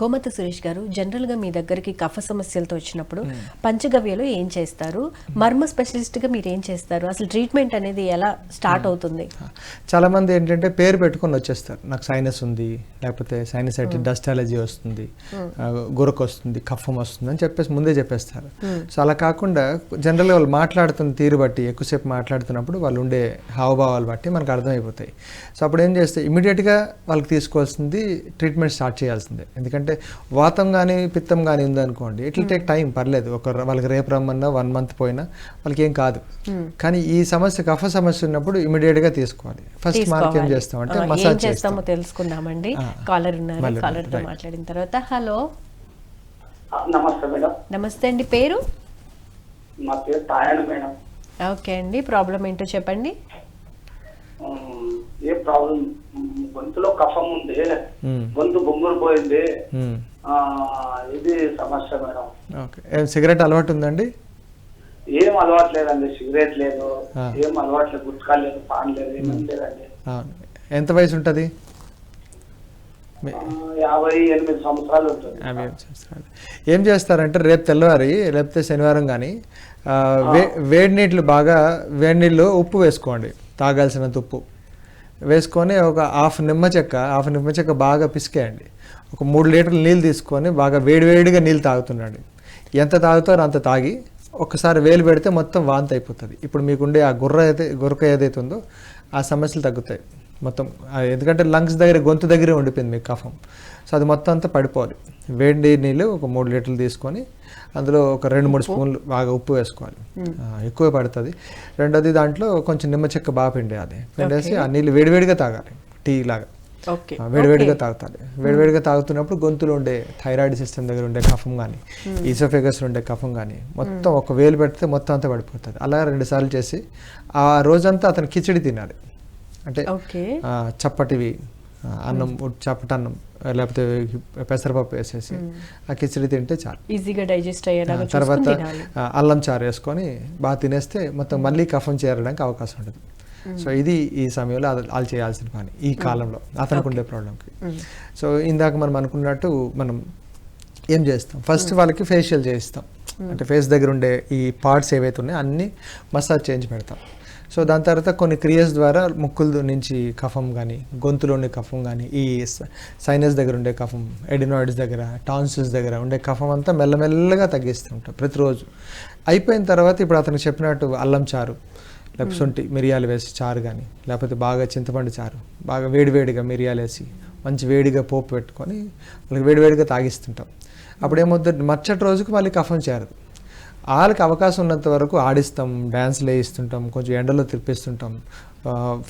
గోమత సురేష్ గారు జనరల్గా మీ దగ్గరికి కఫ సమస్యలతో వచ్చినప్పుడు పంచగవ్యలో ఏం చేస్తారు? మర్మ స్పెషలిస్ట్గా మీరు ఏం చేస్తారు? అసలు ట్రీట్మెంట్ అనేది ఎలా స్టార్ట్ అవుతుంది? చాలా మంది ఏంటంటే పేరు పెట్టుకొని వచ్చేస్తారు. నాకు సైనస్ ఉంది లేకపోతే సైనసైటిస్ డస్ట్ అలర్జీ వస్తుంది గురక వస్తుంది కఫం వస్తుంది అని చెప్పేసి ముందే చెప్పేస్తారు. సో అలా కాకుండా జనరల్గా వాళ్ళు మాట్లాడుతున్న తీరు బట్టి ఎక్కువసేపు మాట్లాడుతున్నప్పుడు వాళ్ళు ఉండే హావభావాలు బట్టి మనకు అర్థమైపోతాయి. సో అప్పుడు ఏం చేస్తే ఇమీడియట్గా వాళ్ళకి తీసుకోవాల్సింది ట్రీట్మెంట్ స్టార్ట్ చేయాల్సిందే. ఎందుకంటే వాతం కానీ పిత్తం కానీ ఉందనుకోండి ఇట్లా టేక్ టైం పర్లేదు. ఒక వాళ్ళకి రేపు రమ్మన్నా వన్ మంత్ పోయినా వాళ్ళకి ఏం కాదు. కానీ ఈ సమస్య కఫ సమస్య ఉన్నప్పుడు ఇమీడియట్గా తీసుకోవాలి. ఫస్ట్ మార్క్ ఏం ఆ, ఏం మసాజ్ చేస్తాం. చేస్తామో తెలుసుకుందామండి. కాలర్ ఉన్నారు మళ్ళీ కాలర్తో రైట్. మాట్లాడిన తర్వాత హలో నమస్తే మేడం. నమస్తే అండి పేరు? మేడం. ఓకే అండి ప్రాబ్లం ఏంటో చెప్పండి. ఏ ప్రాబ్లం? గొంతులో కఫం ఉంది. గొంతు బొంగురు పోయింది. ఇది సమస్య మేడం. సిగరెట్ అలవాటు ఉందండి? ఏం అలవాటు లేదండి. సిగరెట్ లేదు. ఏం అలవాటు లేదు. గుట్కా లేదు పాన్ లేదు ఏమీ లేదండి. ఎంత వయసు ఉంటుంది? యాభై ఎనిమిది సంవత్సరాలు ఉంటుంది. ఏం చేస్తారంటే రేపు తెల్లవారి లేకపోతే శనివారం కానీ వేడి నీళ్ళు బాగా వేడి నీళ్ళు ఉప్పు వేసుకోండి. తాగాల్సినంత ఉప్పు. వేసుకొని ఒక హాఫ్ నిమ్మ చెక్క హాఫ్ నిమ్మ చెక్క బాగా పిసికేయండి. ఒక మూడు లీటర్లు నీళ్ళు తీసుకొని బాగా వేడివేడిగా నీళ్ళు తాగుతున్నాడు ఎంత తాగుతారో అంత తాగి ఒకసారి వేలు పెడితే మొత్తం వాంతి అయిపోతుంది. ఇప్పుడు మీకుండే ఆ గుర్ర అయితే గురక ఏదైతే ఉందో ఆ సమస్యలు తగ్గుతాయి. మొత్తం ఎందుకంటే లంగ్స్ దగ్గర గొంతు దగ్గరే ఉండిపోయింది మీకు కఫం. సో అది మొత్తం అంతా పడిపోవాలి. వేడి నీళ్ళు ఒక మూడు లీటర్లు తీసుకొని అందులో ఒక రెండు మూడు స్పూన్లు బాగా ఉప్పు వేసుకోవాలి. ఎక్కువ పడుతుంది. రెండోది దాంట్లో కొంచెం నిమ్మ చెక్క బాగా పిండేయాలి పిండేసి ఆ నీళ్ళు వేడివేడిగా తాగాలి. టీ లాగా. వేడివేడిగా తాగుతాలి వేడివేడిగా తాగుతున్నప్పుడు గొంతులో ఉండే థైరాయిడ్ సిస్టమ్ దగ్గర ఉండే కఫం కానీ ఈసోఫెగస్ ఉండే కఫం కానీ మొత్తం ఒక వేలు పెడితే మొత్తం అంతా పడిపోతుంది. అలా రెండు సార్లు చేసి ఆ రోజంతా అతను కిచిడి తినాలి. అంటే చప్పటివి అన్నం చప్పటి అన్నం లేకపోతే పెసరపప్పు వేసేసి ఆ కిచిడి తింటే చాలు. ఈజీగా డైజెస్ట్ అయ్యేలాగా తర్వాత అల్లం చారు వేసుకొని బాగా తినేస్తే మొత్తం మళ్ళీ కఫం చేరడానికి అవకాశం ఉంటుంది. సో ఇది ఈ సమయంలో వాళ్ళు చేయాల్సిన పని ఈ కాలంలో అతనికి ఉండే ప్రాబ్లంకి. సో ఇందాక మనం అనుకున్నట్టు మనం ఏం చేస్తాం? ఫస్ట్ వాళ్ళకి ఫేషియల్ చేయిస్తాం. అంటే ఫేస్ దగ్గర ఉండే ఈ పార్ట్స్ ఏవైతే ఉన్నాయో అన్నీ మసాజ్ చేయించి పెడతాం. సో దాని తర్వాత కొన్ని క్రియస్ ద్వారా ముక్కుల నుంచి కఫం కానీ గొంతులో ఉండే కఫం కానీ ఈ సైనస్ దగ్గర ఉండే కఫం ఎడినాయిడ్స్ దగ్గర టాన్సిల్స్ దగ్గర ఉండే కఫం అంతా మెల్లమెల్లగా తగ్గిస్తుంటాం ప్రతిరోజు. అయిపోయిన తర్వాత ఇప్పుడు అతనికి చెప్పినట్టు అల్లం చారు లేకపోతే మిరియాలు వేసి చారు కానీ లేకపోతే బాగా చింతపండు చారు బాగా వేడివేడిగా మిరియాలు వేసి మంచి వేడిగా పోపు పెట్టుకొని వాళ్ళకి వేడివేడిగా తాగిస్తుంటాం. అప్పుడు ఏమవుతుంది మరుసటి రోజుకి మళ్ళీ కఫం చేరదు. వాళ్ళకి అవకాశం ఉన్నంత వరకు ఆడిస్తాం డ్యాన్స్లు వేయిస్తుంటాం కొంచెం ఎండలో తిప్పిస్తుంటాం.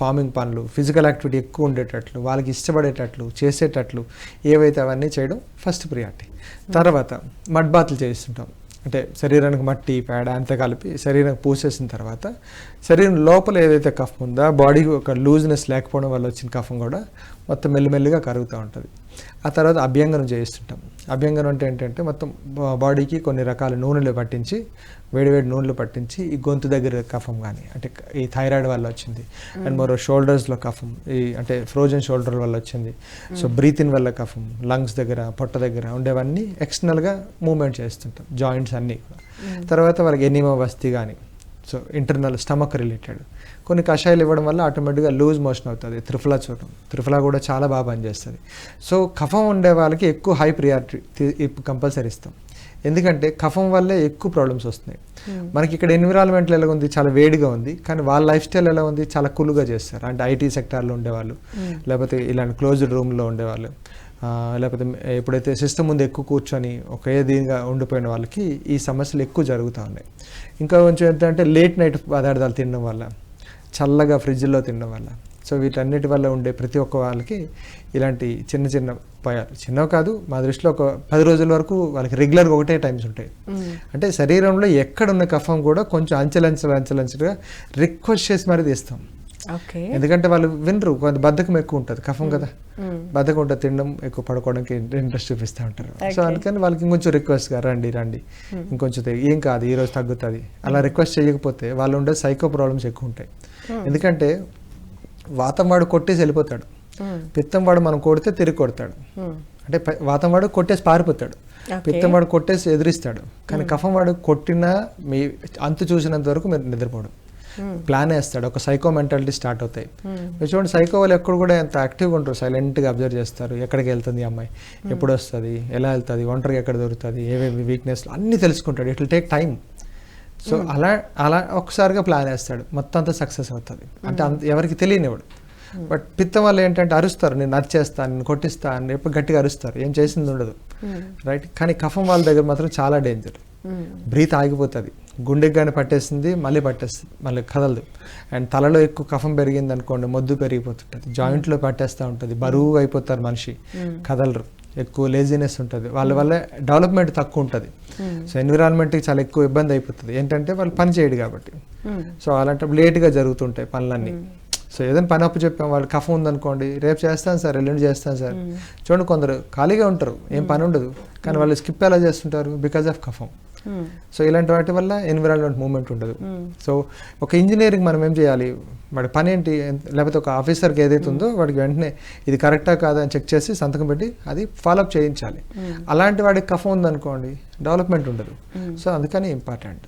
ఫార్మింగ్ పనులు ఫిజికల్ యాక్టివిటీ ఎక్కువ ఉండేటట్లు వాళ్ళకి ఇష్టపడేటట్లు చేసేటట్లు ఏవైతే అవన్నీ చేయడం ఫస్ట్ ప్రియారిటీ తర్వాత మడ్ బాత్లు చేయిస్తుంటాం. అంటే శరీరానికి మట్టి పేడ అంతా కలిపి శరీరానికి పూసేసిన తర్వాత శరీరం లోపల ఏదైతే కఫం ఉందో బాడీకి ఒక లూజ్నెస్ లేకపోవడం వల్ల వచ్చిన కఫం కూడా మొత్తం మెల్లిమెల్లిగా కరుగుతూ ఉంటుంది. ఆ తర్వాత అభ్యంగనం చేయిస్తుంటాం. అభ్యంగనం అంటే ఏంటంటే మొత్తం బాడీకి కొన్ని రకాల నూనెలు పట్టించి వేడివేడి నూనెలు పట్టించి ఈ గొంతు దగ్గర కఫం కానీ అంటే ఈ థైరాయిడ్ వల్ల వచ్చింది. అండ్ మరో షోల్డర్స్లో కఫం ఈ అంటే ఫ్రోజన్ షోల్డర్ వల్ల వచ్చింది. సో బ్రీతిన్ వల్ల కఫం లంగ్స్ దగ్గర పొట్ట దగ్గర ఉండేవన్నీ ఎక్స్టర్నల్గా మూవ్మెంట్ చేస్తుంటాం జాయింట్స్ అన్నీ కూడా. తర్వాత వాళ్ళకి ఎనిమా వస్తి కానీ సో ఇంటర్నల్ స్టమక్ రిలేటెడ్ కొన్ని కషాయాలు ఇవ్వడం వల్ల ఆటోమేటిక్గా లూజ్ మోషన్ అవుతుంది త్రిఫలా చూడడం త్రిఫలా కూడా చాలా బాగా పనిచేస్తుంది. సో కఫం ఉండే వాళ్ళకి ఎక్కువ హై ప్రియారిటీ కంపల్సరీ ఇస్తాం. ఎందుకంటే కఫం వల్లే ఎక్కువ ప్రాబ్లమ్స్ వస్తున్నాయి. మనకి ఇక్కడ ఎన్విరాన్మెంట్ ఎలా ఉంది? చాలా వేడిగా ఉంది. కానీ వాళ్ళ లైఫ్ స్టైల్ ఎలా ఉంది? చాలా కూల్గా చేస్తారు. అంటే ఐటీ సెక్టార్లో ఉండేవాళ్ళు లేకపోతే ఇలాంటి క్లోజ్డ్ రూమ్లో ఉండేవాళ్ళు లేకపోతే ఎప్పుడైతే సిస్టమ్ ముందు ఎక్కువ కూర్చొని ఒకే దీనిగా ఉండిపోయిన వాళ్ళకి ఈ సమస్యలు ఎక్కువ జరుగుతూ ఉన్నాయి. ఇంకా కొంచెం ఏంటంటే లేట్ నైట్ పదార్థాలు తినడం వల్ల చల్లగా ఫ్రిడ్జ్లో తినడం వల్ల. సో వీటన్నిటి వల్ల ఉండే ప్రతి ఒక్క వాళ్ళకి ఇలాంటి చిన్న చిన్న భయాలు చిన్నవి కాదు మా దృష్టిలో ఒక పది రోజుల వరకు వాళ్ళకి రెగ్యులర్గా ఒకటే టైమ్స్ ఉంటాయి. అంటే శరీరంలో ఎక్కడున్న కఫం కూడా కొంచెం అంచెలంచెలు అంచెలంచెలుగా రిక్వెస్ట్ చేసి మరీ తీస్తాం. ఎందుకంటే వాళ్ళు వినరు కొంత బద్ధకం ఎక్కువ ఉంటుంది కఫం కదా. బద్ధకం ఉంటుంది తినడం ఎక్కువ పడుకోవడానికి ఇంట్రెస్ట్ చూపిస్తూ ఉంటారు. సో అందుకని వాళ్ళకి ఇంకొంచెం రిక్వెస్ట్గా రండి రండి. ఇంకొంచెం తె- ఏం కాదు ఈ రోజు తగ్గుతుంది. అలా రిక్వెస్ట్ చేయకపోతే వాళ్ళు ఉండే సైకో ప్రాబ్లమ్స్ ఎక్కువ ఉంటాయి. ఎందుకంటే వాతం వాడు కొట్టేసి వెళ్ళిపోతాడు. పిత్తం వాడు మనం కొడితే తిరిగి కొడతాడు. అంటే వాతం వాడు కొట్టేసి పారిపోతాడు. పిత్తం వాడు కొట్టేసి ఎదిరిస్తాడు. కానీ కఫం వాడు కొట్టినా మీ అంతు చూసినంత వరకు మీరు నిద్రపోవడం. ప్లాన్ వేస్తాడు. ఒక సైకో మెంటాలిటీ స్టార్ట్ అవుతాయి. చూడండి సైకో వాళ్ళు ఎక్కడ కూడా ఎంత యాక్టివ్గా ఉంటారు. సైలెంట్గా అబ్జర్వ్ చేస్తారు. ఎక్కడికి వెళ్తుంది అమ్మాయి? ఎప్పుడు వస్తుంది? ఎలా వెళ్తుంది? ఒంటరిగా ఎక్కడ దొరుకుతుంది? ఏవేవి వీక్నెస్ అన్నీ తెలుసుకుంటాడు. It will take time so అలా అలా ఒకసారిగా ప్లాన్ వేస్తాడు. మొత్తం అంతా సక్సెస్ అవుతుంది. అంటే అంత ఎవరికి తెలియనివాడు. బట్ పిత్తం వల్ల ఏంటంటే అరుస్తారు. నేను నరిచేస్తాను నేను కొట్టిస్తాను అని ఎప్పుడు గట్టిగా అరుస్తారు. ఏం చేసింది ఉండదు. రైట్ కానీ కఫం వాళ్ళ దగ్గర మాత్రం చాలా డేంజర్ బ్రీత్ ఆగిపోతుంది. గుండెకి కానీ పట్టేసింది మళ్ళీ పట్టేస్తుంది మళ్ళీ కదలదు. అండ్ తలలో ఎక్కువ కఫం పెరిగింది అనుకోండి మొద్దు పెరిగిపోతుంటుంది. జాయింట్లో పట్టేస్తూ ఉంటుంది. బరువు అయిపోతారు మనిషి. కదలరు. ఎక్కువ లేజినెస్ ఉంటుంది. వాళ్ళ వల్ల డెవలప్మెంట్ తక్కువ ఉంటుంది. సో ఎన్విరాన్మెంట్కి చాలా ఎక్కువ ఇబ్బంది అయిపోతుంది. ఏంటంటే వాళ్ళు పని చేయడు కాబట్టి. సో అలాంటప్పుడు లేట్గా జరుగుతుంటాయి పనులన్నీ. సో ఏదైనా పని అప్పు చెప్పాం వాళ్ళు కఫం ఉందనుకోండి రేపు చేస్తాను సార్ ఎల్లుండి చేస్తాను సార్. చూడండి కొందరు ఖాళీగా ఉంటారు. ఏం పని ఉండదు. కానీ వాళ్ళు స్కిప్ ఎలా చేస్తుంటారు? బికాజ్ ఆఫ్ కఫం. సో ఇలాంటి వాటి వల్ల ఎన్విరాన్మెంట్ మూవ్మెంట్ ఉండదు. సో ఒక ఇంజనీరింగ్ మనం ఏం చేయాలి? వాడి పని ఏంటి లేకపోతే ఒక ఆఫీసర్కి ఏదైతే ఉందో వాడికి వెంటనే ఇది కరెక్టా కాదా అని చెక్ చేసి సంతకం పెట్టి అది ఫాలోఅప్ చేయించాలి. అలాంటి వాడికి కఫం ఉందనుకోండి డెవలప్మెంట్ ఉండదు. సో అందుకని ఇంపార్టెంట్